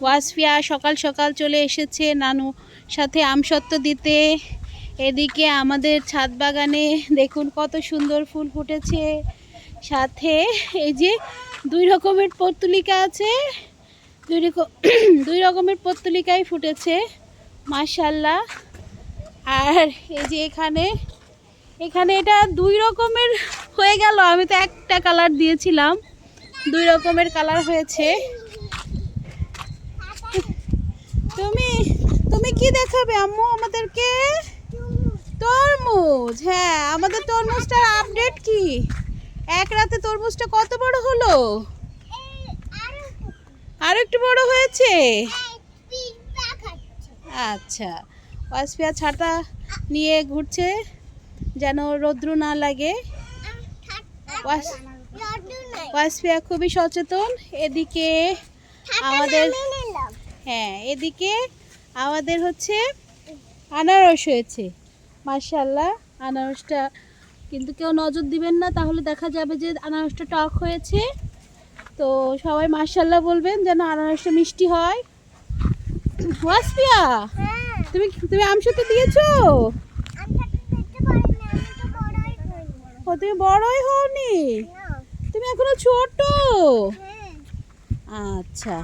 ওয়াসফিয়া সকাল সকাল চলে এসেছে নানু। সাথে আমসত্ত্ব দিতে। এদিকে আমাদের ছাদ বাগানে দেখুন কত সুন্দর ফুল ফুটেছে। সাথে এই যে দুই রকমের পর্তুলিকা আছে। দুই রকম দুই রকমের পর্তুলিকাই ফুটেছে। মাশাল্লাহ আর এই যে এখানে এখানে এটা দুই রকমের হয়ে গেল। আমি তো একটা কালার দিয়েছিলাম। দুই রকমের কালার হয়েছে তুমি তুমি কি দেখাবে আম্মু আমাদেরকে? তরমুজ। হ্যাঁ আমাদের তরমুজটার আপডেট কি? এক রাতে তরমুজটা কত বড় হলো? আর একটু বড় হয়েছে? আচ্ছা ওয়াসফিয়া ছাতা নিয়ে ঘুরছে যেন রৌদ্র না লাগে। ওয়াস- ওয়াসফিয়া খুবই সচেতন। এদিকে আমাদের হ্যাঁ এদিকে আমাদের হচ্ছে আনারস হয়েছে। মার্শাল্লাহ আনারসটা কিন্তু কেউ নজর দিবেন না তাহলে দেখা যাবে যে আনারসটা টক হয়েছে। তো সবাই মার্শাল্লাহ বলবেন যেন আনারসটা মিষ্টি হয়। ওয়াসফিয়া তুমি তুমি আমসত্ব দিয়েছ? ও তুমি বড়ই হওনি? তুমি এখনও ছোট? আচ্ছা।